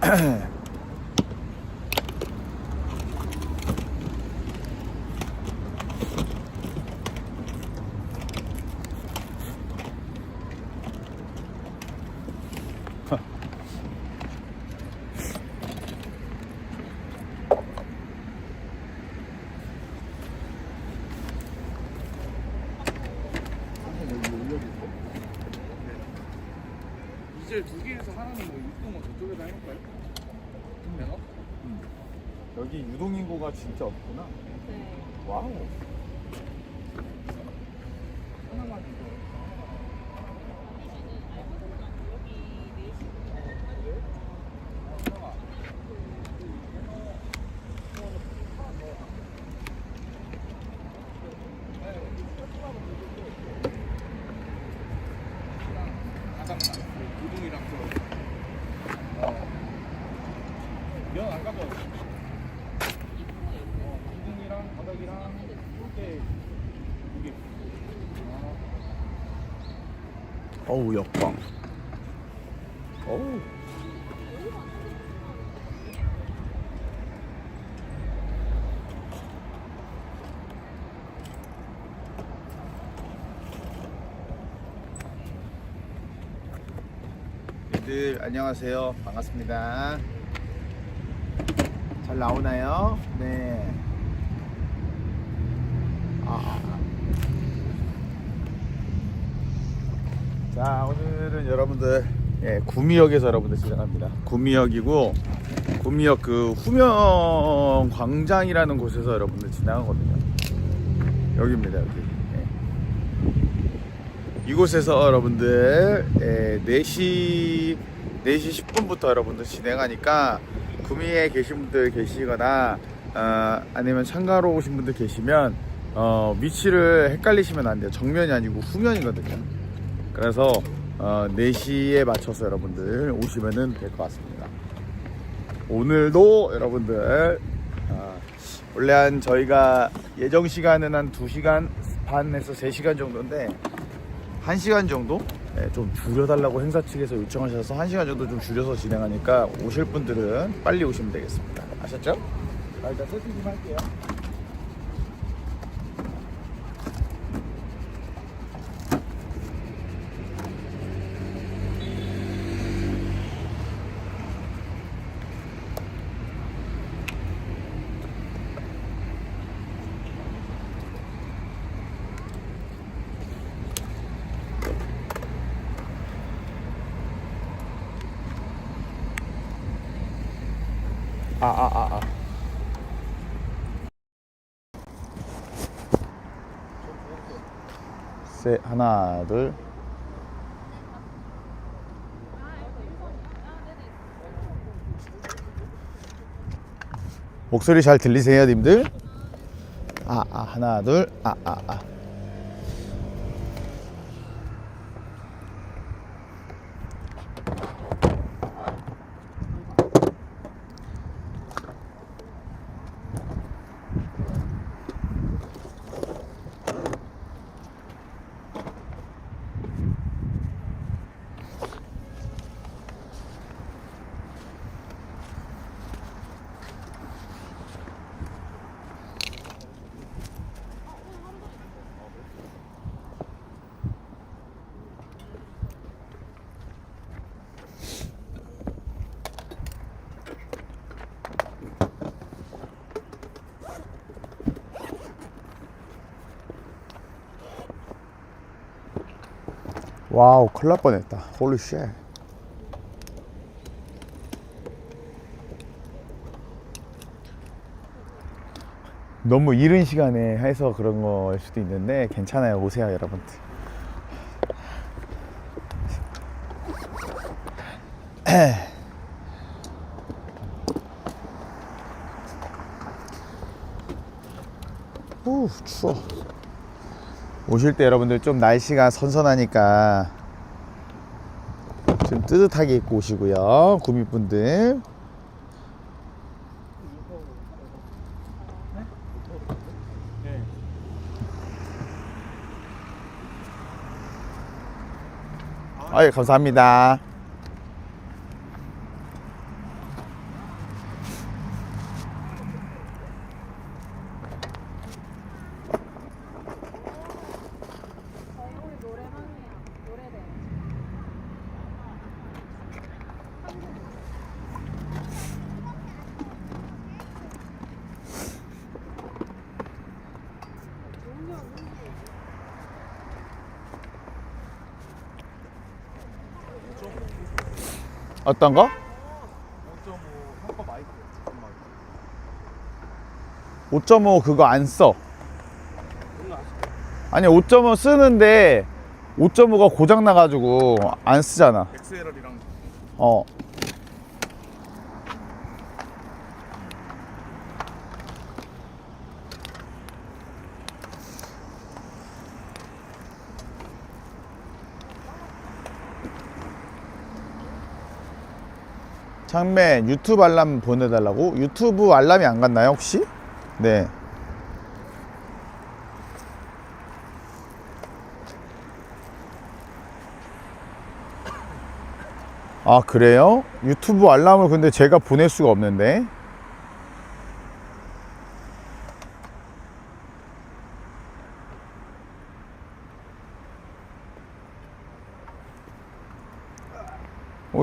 咳 咳 진짜 없구나. 네. 와우. 하나만 더. 가장만 우동이랑 저 어. 면 아까 거 어, 우동이랑 바닥이랑 꿀대 두개 어우 역광. 어우. 들 안녕하세요. 반갑습니다. 잘 나오나요? 네. 아, 아, 아. 자 오늘은 여러분들 예, 구미역에서 여러분들 시작합니다. 구미역이고 구미역 그 후면 광장이라는 곳에서 여러분들 지나가거든요. 여기입니다 여기. 예. 이곳에서 여러분들 예, 4시 4시 10분부터 여러분들 진행하니까 구미에 계신 분들 계시거나 어, 아니면 참가로 오신 분들 계시면 어, 위치를 헷갈리시면 안 돼요. 정면이 아니고 후면이거든요 그래서 어, 4시에 맞춰서 여러분들 오시면 될 것 같습니다. 오늘도 여러분들 어, 원래 한 저희가 예정 시간은 한 2시간 반에서 3시간 정도인데 1시간 정도 네, 좀 줄여달라고 행사 측에서 요청하셔서 1시간 정도 좀 줄여서 진행하니까 오실 분들은 빨리 오시면 되겠습니다. 아셨죠? 자, 일단 세팅 좀 할게요. 아, 아, 아, 아. 세, 하나, 둘. 목소리 잘 들리세요, 님들? 아, 아, 하나, 둘. 아, 아, 아. 와우, 큰일 날 뻔했다. 홀리 쉣. 너무 이른 시간에 해서 그런 거일 수도 있는데 괜찮아요. 오세요, 여러분들. 우 추워. 오실 때 여러분들 좀 날씨가 선선하니까 좀 뜨뜻하게 입고 오시고요. 구미분들. 네. 아유, 감사합니다. 어떤 거? 5.5 한거 마이크 잠깐만 5.5 그거 안 써. 아니 5.5 쓰는데 5.5가 고장 나가지고 안 쓰잖아. 어. 장맨 유튜브 알람 보내달라고? 유튜브 알람이 안 갔나요 혹시? 네. 아 그래요? 유튜브 알람을 근데 제가 보낼 수가 없는데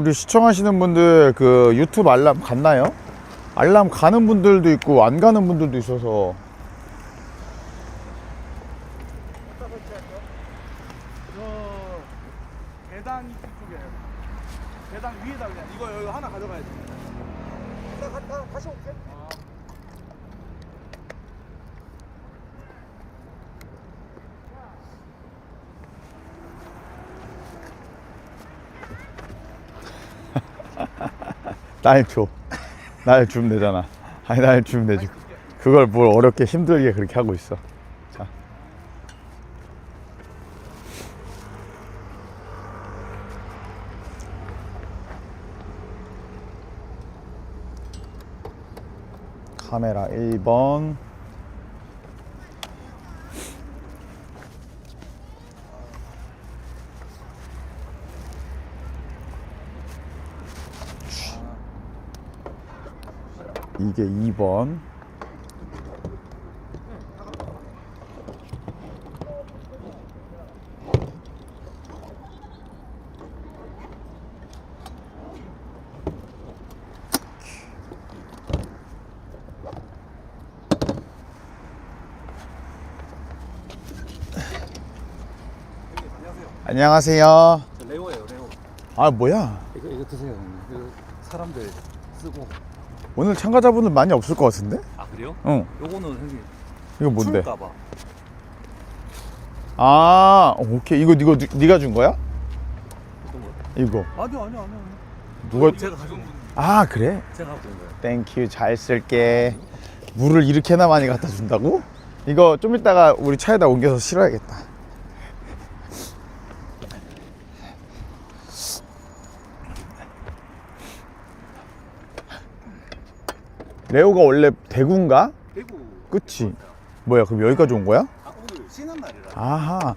우리 시청하시는 분들 그 유튜브 알람 갔나요? 알람 가는 분들도 있고 안 가는 분들도 있어서. 저 계단 쪽에 계단 위에다 그냥. 이거 여기 하나 가져가야지 나 갔다 다시 올게 날 줘. 날 주면 되잖아. 아니 날 주면 되지. 그걸 뭘 어렵게 힘들게 그렇게 하고 있어. 자. 카메라 1번. 이게 2번. 안녕하세요. 저 레오예요 레오 아 뭐야? 이거 이거 드세요 형님. 이거 사람들 쓰고 오늘 참가자분들 많이 없을 것 같은데? 아 그래요? 응. 요거는 형님 이거 뭔데? 아 오케이 이거 이거 누- 네가 준 거야? 어떤 거? 이거 아니요 아니요 아니요 누가? 제가 거아 그래? 제가 갖고 온 거예요 땡큐 잘 쓸게. 물을 이렇게나 많이 갖다 준다고? 이거 좀 이따가 우리 차에다 옮겨서 실어야겠다. 레오가 원래 대구인가? 대구 그치? 뭐야 그럼 여기까지 온 거야? 아 오늘 쉬는 날이라 아하.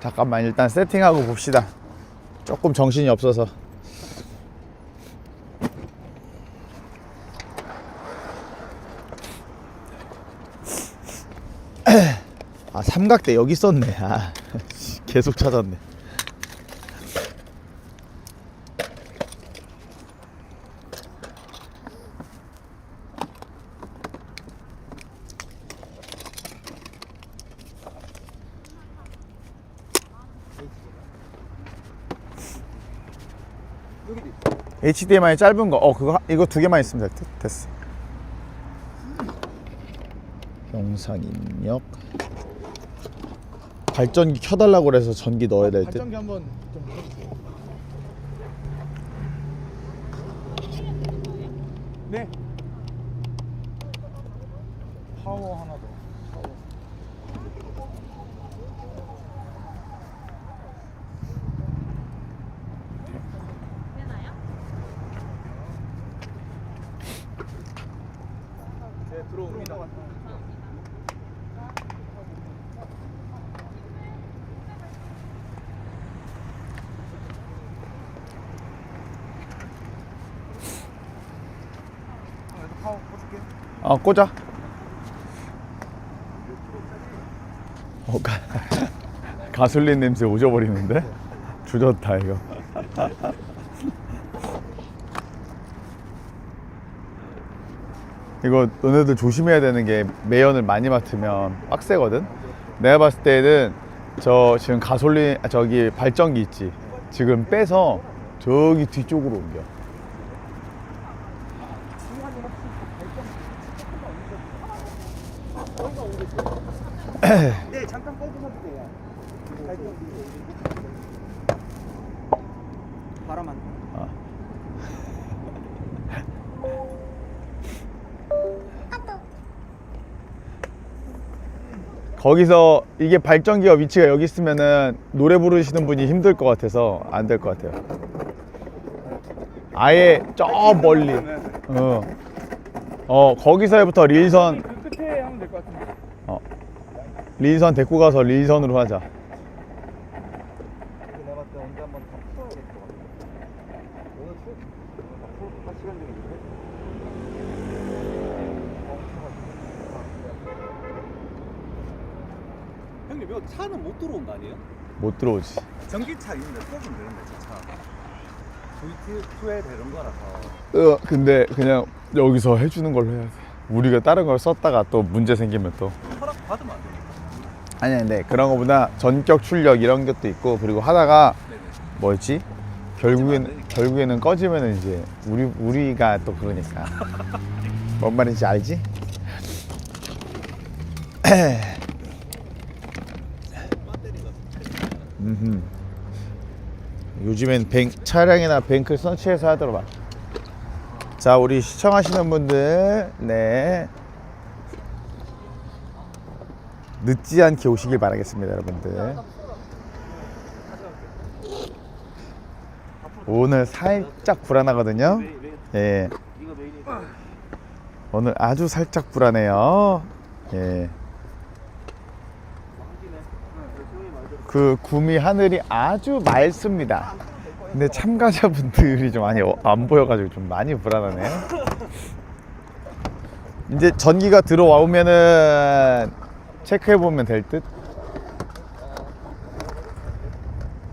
잠깐만 일단 세팅하고 봅시다. 조금 정신이 없어서. 삼각대 여기 있었네. 아 계속 찾았네. HDMI 짧은 거, 어 그거 하- 이거 두 개만 있으면 됐, 됐어. 영상 입력. 발전기 켜달라고 그래서 전기 넣어야 될 듯. 발전기 한번 좀 켜주세요 네 파워 하나 더 파워 네 들어옵니다 아, 얘도 파워 꽂을게 어 꽂아. 어, 가, 가솔린 냄새 오져버리는데? 주졌다 이거. 이거 너네들 조심해야 되는 게 매연을 많이 맡으면 빡세거든. 내가 봤을 때는 저 지금 가솔린 아, 저기 발전기 있지. 지금 빼서 저기 뒤쪽으로 옮겨. 네, 잠깐 꺼주셔도 돼요. 바람만. 아. 거기서 이게 발전기가 위치가 여기 있으면은 노래 부르시는 분이 힘들 것 같아서 안 될 것 같아요. 아예 저 멀리. 어. 어 거기서부터 릴선 그 끝에 하면 될 것 같은데. 어. 릴선 데리고 가서 릴선으로 하자. 형님 이거 차는 못 들어온 거 아니에요? 못 들어오지. 전기차 있는데 뽑으면 되는데 저 차. VT2에 되는 거라서. 어, 근데 그냥 여기서 해주는 걸로 해야 돼. 우리가 다른 걸 썼다가 또 문제 생기면 또. 허락 받으면 안 돼요? 아니, 근데 그런 거보다 전격 출력 이런 것도 있고, 그리고 하다가. 뭐였지? 안 결국엔. 결국에는 꺼지면은 이제 우리, 우리가 또 그러니까. 뭔 말인지 알지? 요즘엔 뱅, 차량이나 뱅크 서치해서 하더라고. 자, 우리 시청하시는 분들, 네. 늦지 않게 오시길 바라겠습니다, 여러분들. 오늘 살짝 불안하거든요. 예. 오늘 아주 살짝 불안해요. 예. 그 구미 하늘이 아주 맑습니다. 근데 참가자분들이 좀 많이 어- 안 보여가지고 좀 많이 불안하네요. 이제 전기가 들어오면은 체크해 보면 될 듯.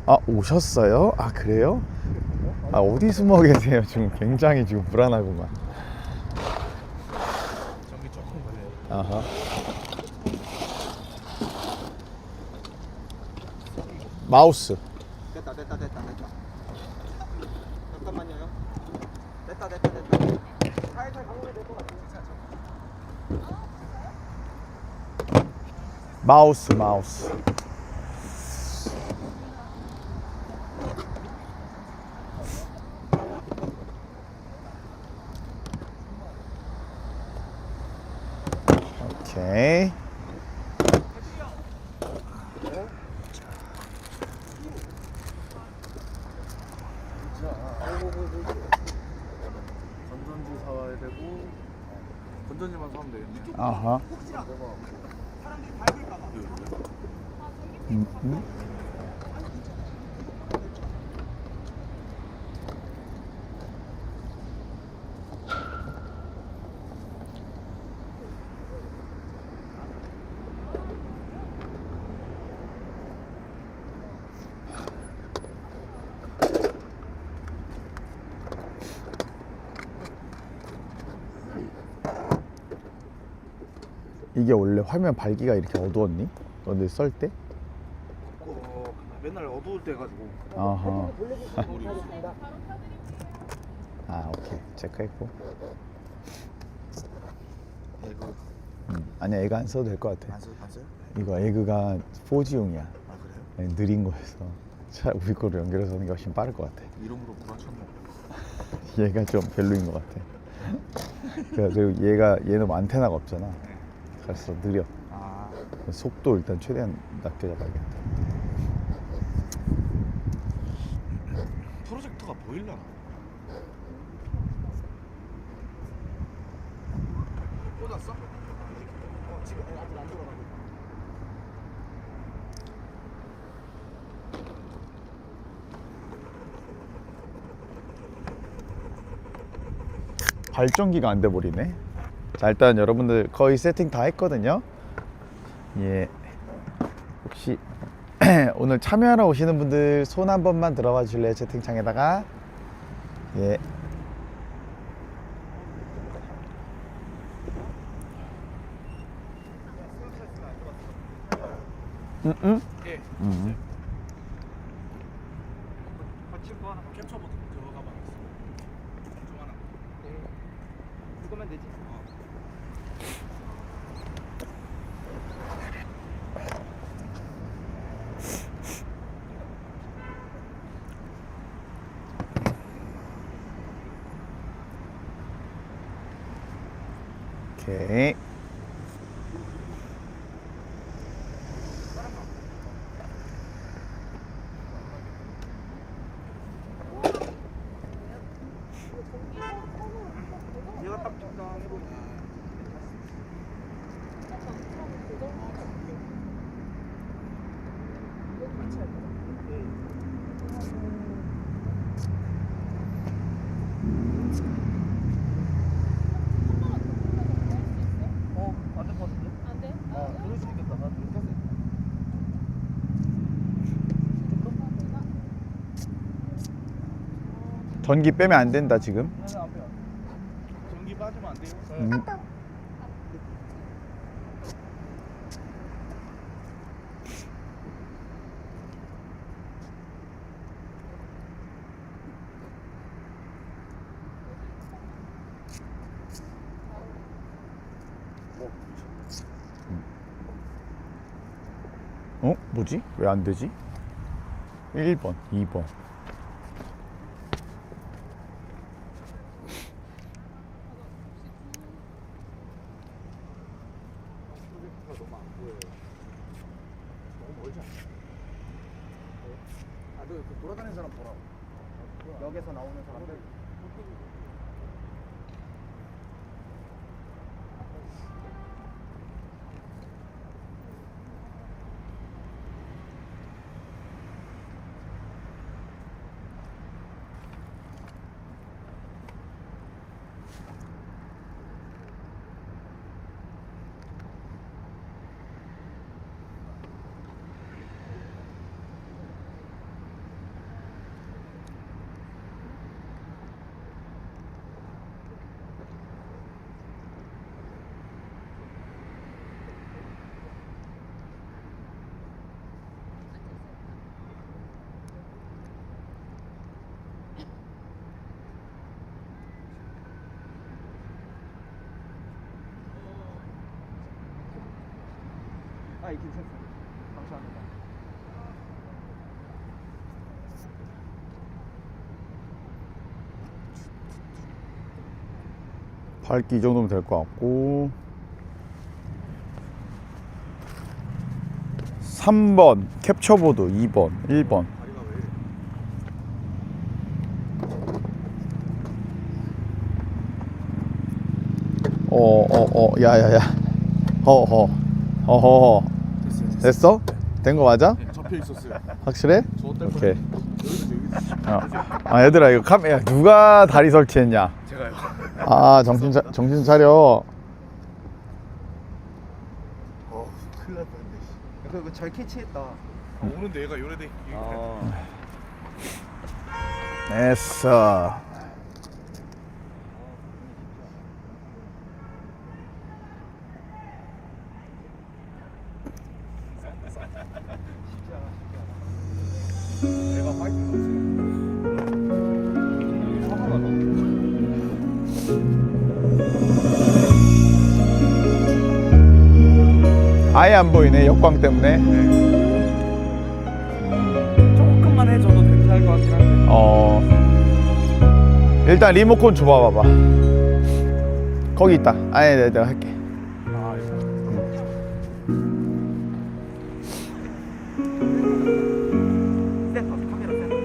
아 오셨어요? 아 그래요? 아 어디 숨어 계세요? 지금 굉장히 지금 불안하구만. 전기 조금 걸려요. 아하. 마우스. 됐다 됐다 됐다 됐다. 잠깐만요. 됐다 됐다 됐다. 살살 가면 될것 같은데. 마우스, 마우스. 오케이. 건전지 사와야 되고 건전지만 사면 되겠네. 아하. 이게 원래 화면 밝기가 이렇게 어두웠니? 너네 썰 때? 어, 맨날 어두울 때 가지고. 아하. 아 오케이 체크했고. 이거 음, 아니야 애가 안 써도 될 것 같아. 안 써, 안 써요? 이거 에그가 4G용이야. 아 그래요? 느린 거여서 차 우리 거로 연결해서 하는 게 훨씬 빠를 것 같아. 이름으로 구라쳤네. 얘가 좀 별로인 것 같아. 그리고 얘가 얘는 안테나가 없잖아. 그래서 느려. 아, 속도 일단 최대한 낮게 잡아야겠다. 프로젝터가 보일려나? 꽂았어? 어, 지금 아직 안 들어가고. 발전기가 안 돼 버리네. 자 일단 여러분들 거의 세팅 다 했거든요. 예. 혹시 오늘 참여하러 오시는 분들 손 한 번만 들어봐 주실래요 채팅창에다가 耶。嗯嗯。嗯嗯。 전기 빼면 안 된다 지금. 전기 빠지면 안 돼요. 음. 어? 뭐지? 왜 안 되지? 1번, 2번. 너무 안 보여요. 너무 멀지 않아? 아, 너 그 돌아다니는 사람 보라고. 역에서 나오는 사람들. 아, 이 괜찮습니다. 감사합니다. 밝기 이 정도면 될 것 같고 3번 캡처보드 2번 1번 다리가 왜 이래? 어어어 야야야 허허 허허 됐어요. 됐어? 된 거 맞아? 접혀 있었어요. 확실해? 저때 오케이 여기서 여기서 어. 아 얘들아 이거 카메라 누가 다리 설치했냐 제가요. 아 정신 차, 정신 차려 어, 큰일 날 뻔했네. 그거 잘 캐치했다. 아, 오는데 얘가 요래 돼. 아. 됐어 아예 안 보이네 역광 때문에 조금만 해줘도 괜찮을 것 같긴 한데. 어 일단 리모컨 줘봐 봐봐 거기 있다 아예 내가, 내가 할게 아, 이거. 센터, 카메라 센터.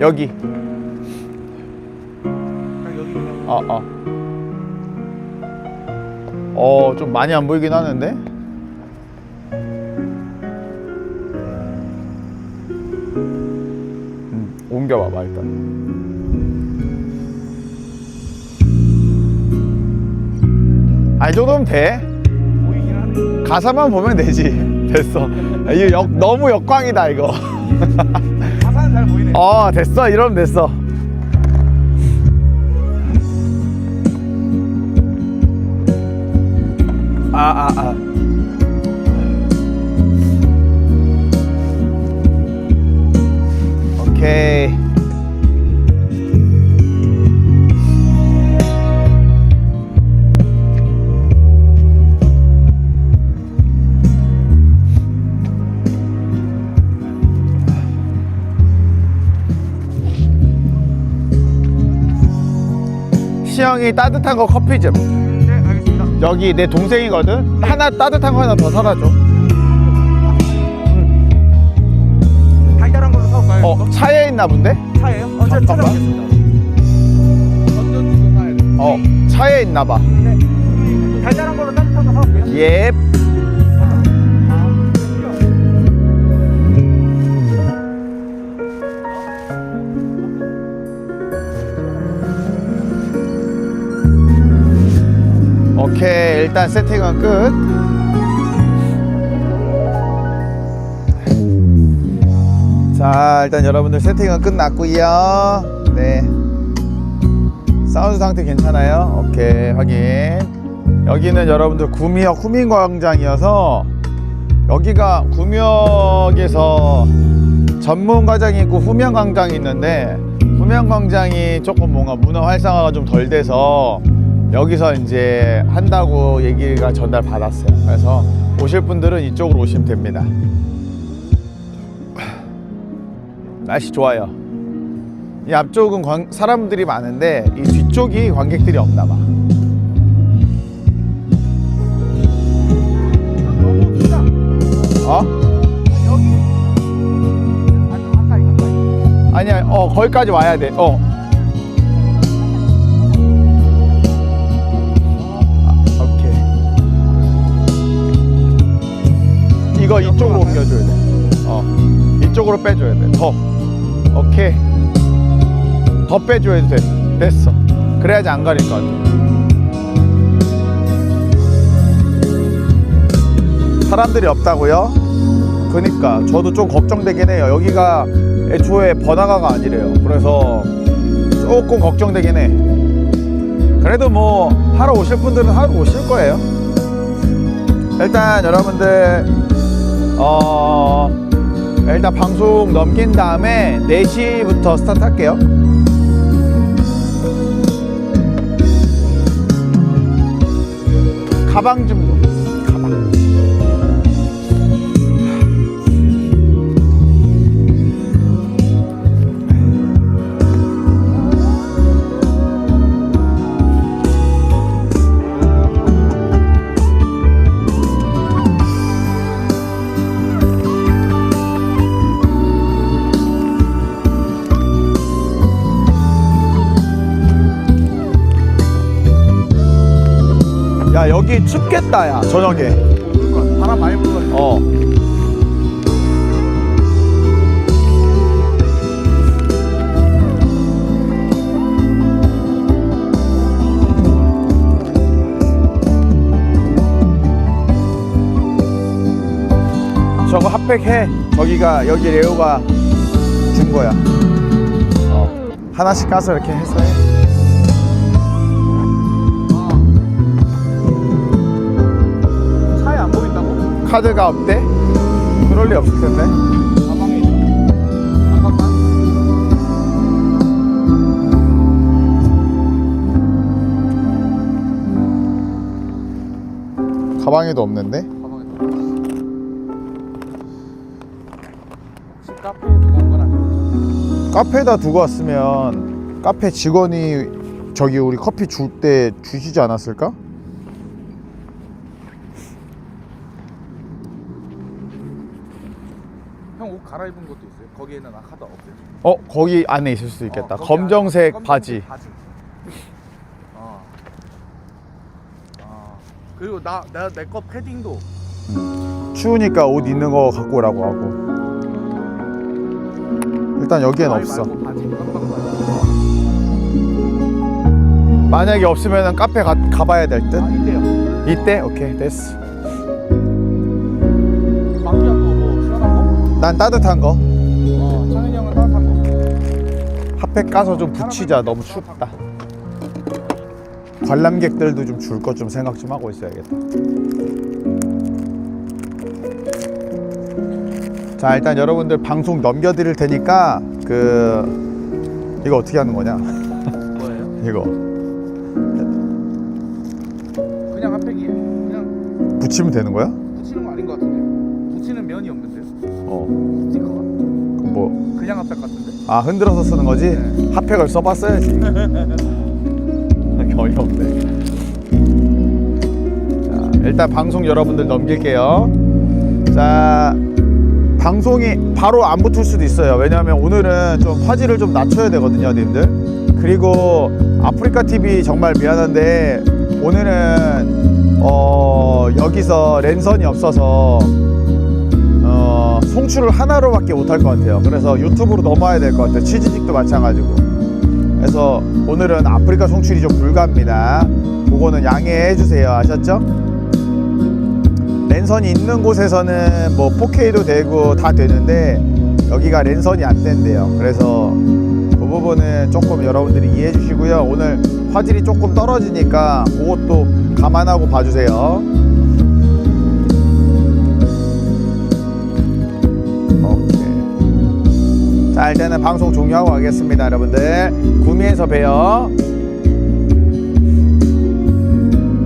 여기 딱 여기 그냥. 어어 좀 많이 안 보이긴 하는데 음, 옮겨봐봐 일단 아, 이 정도면 돼. 가사만 보면 되지. 됐어. 이거 역, 너무 역광이다, 이거. 가사는 잘 보이네. 어, 됐어. 이러면 됐어. 아, 아, 아. 오케이. 시영이 따뜻한 거 커피 좀. 여기 내 동생이거든. 하나 따뜻한 거 하나 더 사다 줘. 달달한 걸로 사올까요? 어 차에 있나 본데? 차예요? 어, 제가 잠깐만. 찾아보겠습니다. 어 차에 있나 봐. 네. 달달한 걸로 따뜻한 거 사올게요. 예. 오케이 일단 세팅은 끝. 자 일단 여러분들 세팅은 끝났고요. 네. 사운드 상태 괜찮아요? 오케이 확인. 여기는 여러분들 구미역 후민 광장이어서 여기가 구미역에서 전문 과장이 있고 후면 광장이 있는데 후면 광장이 조금 뭔가 문화 활성화가 좀 덜 돼서 여기서 이제 한다고 얘기가 전달 받았어요. 그래서 오실 분들은 이쪽으로 오시면 됩니다. 날씨 좋아요. 이 앞쪽은 관- 사람들이 많은데 이 뒤쪽이 관객들이 없나 봐. 너무 크다. 어? 아니야, 어, 거기까지 와야 돼. 어. 이거 이쪽으로 옮겨줘야 돼. 어. 이쪽으로 빼줘야 돼. 더. 오케이. 더 빼줘야 돼. 됐어. 그래야지 안 가릴 것 같아. 사람들이 없다고요? 그니까 저도 좀 걱정되긴 해요. 여기가 애초에 번화가가 아니래요. 그래서 조금 걱정되긴 해. 그래도 뭐 하러 오실 분들은 하러 오실 거예요. 일단 여러분들 어 일단 방송 넘긴 다음에 4시부터 스타트 할게요. 가방 좀 야 여기 춥겠다 야 저녁에. 바람 많이 불어요. 어. 저거 핫팩해. 저기가 여기 레오가 준 거야. 어. 하나씩 까서 이렇게 해서 해 카드가 없대? 그럴 리 없을 텐데 가방에. 잠깐만. 가방에도 없는데? 가방에 있어. 혹시 카페에 두고 온건 아니에요? 카페에다 두고 왔으면 카페 직원이 저기 우리 커피 줄 때 주시지 않았을까? 형 옷 갈아입은 것도 있어요? 거기에는 아, 카드 없어요? 어 거기 안에 있을 수도 있겠다 어, 거기 검정색 안에 바지 검정색 어. 어. 그리고 나 내가 내거 패딩도 추우니까 옷 있는 거 갖고 오라고 하고 일단 여기엔 없어 말고 바지 깜빡 바지. 만약에 없으면 카페 가, 가봐야 될 듯? 아 이때요. 이때? 오케이 됐어 난 따뜻한 거 어. 창현이 형은 따뜻한 거. 핫팩 까서 좀 붙이자 너무 춥다 관람객들도 좀 줄 것 좀 생각 좀 하고 있어야겠다 자 일단 여러분들 방송 넘겨드릴 테니까 그 이거 어떻게 하는 거냐? 뭐예요? 이거 그냥 핫팩이에요. 그냥 붙이면 되는 거야? 어. 스티커가? 뭐 그냥 핫팩 같은데? 아 흔들어서 쓰는 거지? 네. 핫팩을 써봤어야지 어이없네 자 일단 방송 여러분들 넘길게요 자 방송이 바로 안 붙을 수도 있어요 왜냐하면 오늘은 좀 화질을 좀 낮춰야 되거든요 님들 그리고 아프리카 TV 정말 미안한데 오늘은 어 여기서 랜선이 없어서 어, 송출을 하나로밖에 못할 것 같아요. 그래서 유튜브로 넘어야 될 것 같아요. 치즈직도 마찬가지고. 그래서 오늘은 아프리카 송출이 좀 불가합니다. 그거는 양해해 주세요. 아셨죠? 랜선이 있는 곳에서는 뭐 4K도 되고 다 되는데 여기가 랜선이 안 된대요. 그래서 그 부분은 조금 여러분들이 이해해 주시고요. 오늘 화질이 조금 떨어지니까 그것도 감안하고 봐주세요. 자, 일단은 방송 종료하고 가겠습니다, 여러분들. 구미에서 봬요.